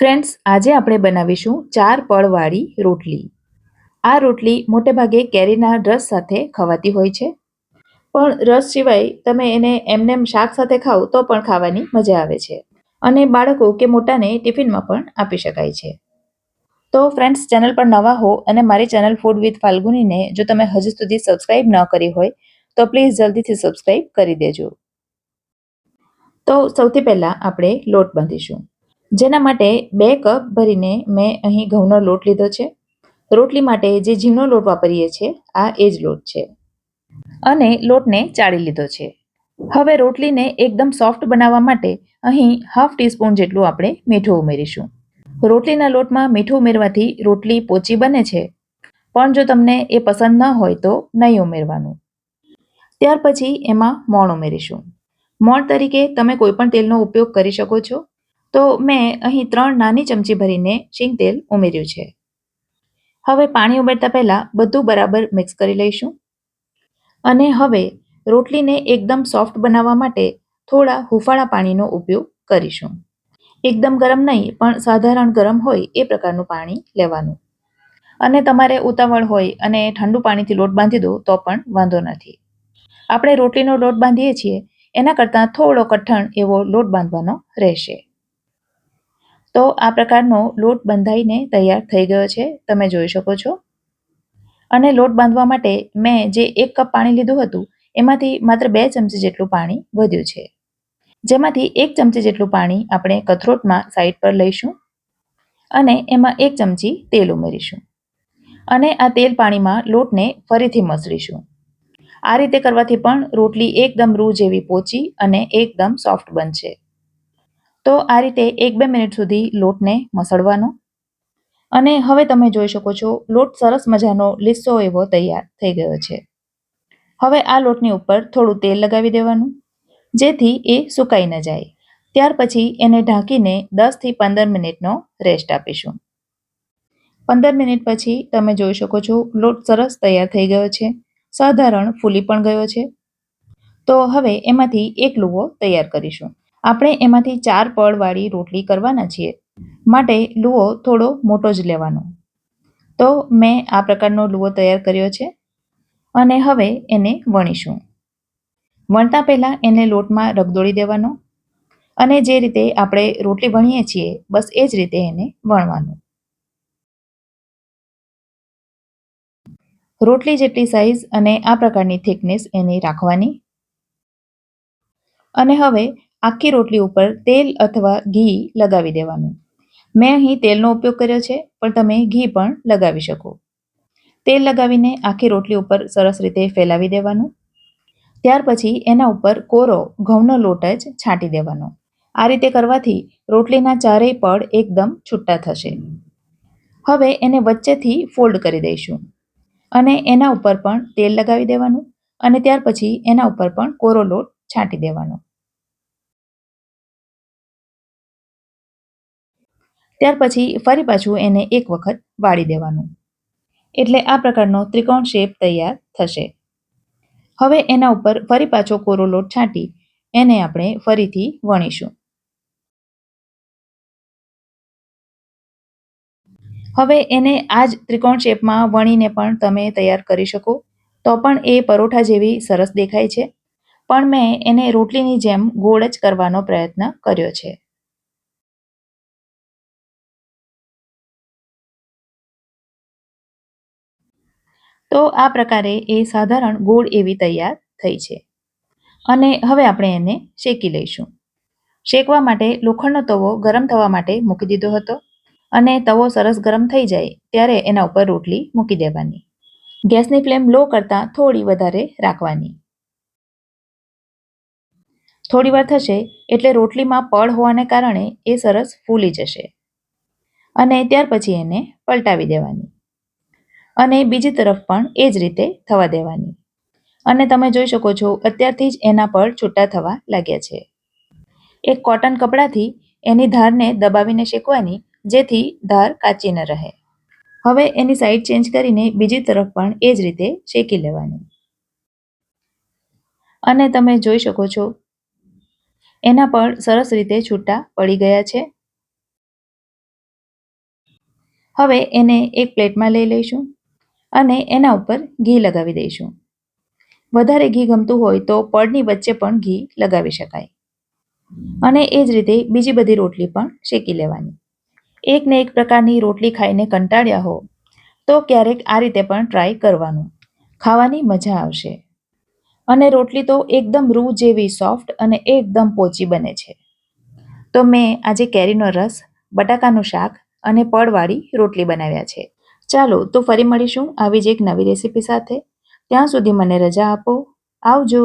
Friends, આજે આપણે બનાવીશું ચાર પળવાળી રોટલી. આ રોટલી મોટે ભાગે કેરીના રસ સાથે ખવાતી હોય છે. પણ રસ સિવાય તમે એને એમનેમ શાક સાથે ખાઓ તો પણ ખાવાની મજા આવે છે અને બાળકો કે મોટાને ટિફિનમાં પણ આપી શકાય છે. તો ફ્રેન્ડ્સ, ચેનલ પર નવા હો અને મારી ચેનલ ફૂડ વિથ ફાલ્ગુનીને જો તમે હજી સુધી સબસ્ક્રાઇબ ન કરી હોય, તો પ્લીઝ જલ્દીથી સબસ્ક્રાઇબ કરી દેજો. તો સૌથી પહેલાં આપણે લોટ બાંધીશું. જેના માટે બે કપ ભરીને મેં અહીં ઘઉંનો લોટ લીધો છે. રોટલી માટે જે ઝીણો લોટ વાપરીએ છીએ આ એ જ લોટ છે. અને લોટને ચાળી લીધો છે. હવે રોટલીને એકદમ સોફ્ટ બનાવવા માટે અહીં હાફ ટીસ્પૂન જેટલું આપણે મીઠું ઉમેરીશું. રોટલીના લોટમાં મીઠું ઉમેરવાથી રોટલી પોચી બને છે. પણ જો તમને એ પસંદ ન હોય તો નહીં ઉમેરવાનું. ત્યાર પછી એમાં મોણ ઉમેરીશું. મોણ તરીકે તમે કોઈપણ તેલનો ઉપયોગ કરી શકો છો. તો મેં અહીં ત્રણ નાની ચમચી ભરીને શીંગ તેલ ઉમેર્યું છે. હવે પાણી ઉમેરતા પહેલાં બધું બરાબર મિક્સ કરી લઈશું. અને હવે રોટલીને એકદમ સોફ્ટ બનાવવા માટે થોડા હૂંફાળા પાણીનો ઉપયોગ કરીશું. એકદમ ગરમ નહીં, પણ સાધારણ ગરમ હોય એ પ્રકારનું પાણી લેવાનું. અને તમારે ઉતાવળ હોય અને ઠંડુ પાણીથી લોટ બાંધી દો તો પણ વાંધો નથી. આપણે રોટલીનો લોટ બાંધીએ છીએ, એના કરતાં થોડો કઠણ એવો લોટ બાંધવાનો રહેશે. તો આ પ્રકારનો લોટ બંધાઈને તૈયાર થઈ ગયો છે. તમે જોઈ શકો છો. અને લોટ બાંધવા માટે મેં જે એક કપ પાણી લીધું હતું, એમાંથી માત્ર બે ચમચી જેટલું પાણી વધ્યું છે. જેમાંથી એક ચમચી જેટલું પાણી આપણે કથરોટમાં સાઈડ પર લઈશું અને એમાં એક ચમચી તેલ ઉમેરીશું. અને આ તેલ પાણીમાં લોટને ફરીથી મસળીશું. આ રીતે કરવાથી પણ રોટલી એકદમ રૂ જેવી પોચી અને એકદમ સોફ્ટ બનશે. તો આ રીતે એક બે મિનિટ સુધી લોટને મસળવાનો. અને હવે તમે જોઈ શકો છો, લોટ સરસ મજાનો લીસો એવો તૈયાર થઈ ગયો છે. હવે આ લોટની ઉપર થોડું તેલ લગાવી દેવાનું, જેથી એ સુકાઈ ન જાય. ત્યાર પછી એને ઢાંકીને દસથી પંદર મિનિટનો રેસ્ટ આપીશું. પંદર મિનિટ પછી તમે જોઈ શકો છો, લોટ સરસ તૈયાર થઈ ગયો છે. સાધારણ ફૂલી પણ ગયો છે. તો હવે એમાંથી એક લુવો તૈયાર કરીશું. આપણે એમાંથી ચાર પળવાળી રોટલી કરવાના છીએ. માટે લુઓ થોડો મોટો જ લેવાનો. તો મેં આ પ્રકારનો લુઓ તૈયાર કર્યો છે અને હવે એને વણીશું. વણતા પહેલાં એને લોટમાં રગદોળી દેવાનો અને જે રીતે આપણે રોટલી વણીએ છીએ, બસ એ જ રીતે એને વણવાનું. રોટલી જેટલી સાઈઝ અને આ પ્રકારની થિકનેસ એની રાખવાની. અને હવે આખી રોટલી ઉપર તેલ અથવા ઘી લગાવી દેવાનું. મેં અહીં તેલનો ઉપયોગ કર્યો છે, પણ તમે ઘી પણ લગાવી શકો. તેલ લગાવીને આખી રોટલી ઉપર સરસ રીતે ફેલાવી દેવાનું. ત્યાર પછી એના ઉપર કોરો ઘઉંનો લોટ જ છાંટી દેવાનો. આ રીતે કરવાથી રોટલીના ચારેય પડ એકદમ છૂટા થશે. હવે એને વચ્ચેથી ફોલ્ડ કરી દઈશું અને એના ઉપર પણ તેલ લગાવી દેવાનું અને ત્યાર પછી એના ઉપર પણ કોરો લોટ છાંટી દેવાનો. ત્યાર પછી ફરી પાછું એને એક વખત વાળી દેવાનું. એટલે આ પ્રકારનો ત્રિકોણ શેપ તૈયાર થશે. હવે એના ઉપર ફરી પાછો કોરો લોટ છાંટી એને આપણે ફરીથી વણીશું. હવે એને આ જ ત્રિકોણ શેપમાં વણીને પણ તમે તૈયાર કરી શકો. તો પણ એ પરોઠા જેવી સરસ દેખાય છે. પણ મેં એને રોટલીની જેમ ગોળ જ કરવાનો પ્રયત્ન કર્યો છે. તો આ પ્રકારે એ સાધારણ ગોળ એવી તૈયાર થઈ છે. અને હવે આપણે એને શેકી લઈશું. શેકવા માટે લોખંડનો તવો ગરમ થવા માટે મૂકી દીધો હતો અને તવો સરસ ગરમ થઈ જાય ત્યારે એના ઉપર રોટલી મૂકી દેવાની. ગેસની ફ્લેમ લો કરતાં થોડી વધારે રાખવાની. થોડી વાર થશે એટલે રોટલીમાં પડ હોવાને કારણે એ સરસ ફૂલી જશે. અને ત્યાર પછી એને પલટાવી દેવાની. અને બીજી તરફ પણ એ જ રીતે થવા દેવાની. અને તમે જોઈ શકો છો, અત્યારથી જ એના પર છૂટા થવા લાગ્યા છે. એક કોટન કપડાથી એની ધારને દબાવીને શેકવાની, જેથી ધાર કાચી ન રહે. હવે એની સાઈડ ચેન્જ કરીને બીજી તરફ પણ એ જ રીતે શેકી લેવાની. અને તમે જોઈ શકો છો, એના પર સરસ રીતે છૂટા પડી ગયા છે. હવે એને એક પ્લેટમાં લઈ લઈશું. અને એના ઉપર ઘી લગાવી દઈશું. વધારે ઘી ગમતું હોય તો પડની વચ્ચે પણ ઘી લગાવી શકાય. અને એ જ રીતે બીજી બધી રોટલી પણ શેકી લેવાની. એક ને એક પ્રકારની રોટલી ખાઈને કંટાળ્યા હો, તો ક્યારેક આ રીતે પણ ટ્રાય કરવાનું. ખાવાની મજા આવશે. અને રોટલી તો એકદમ રૂ જેવી સોફ્ટ અને એકદમ પોચી બને છે. તો મેં આજે કેરીનો રસ, બટાકાનું શાક અને પડવાળી રોટલી બનાવ્યા છે. ચાલો તો ફરી મળીશું આવી જ એક નવી રેસીપી સાથે. ત્યાં સુધી મને રજા આપો. આવજો.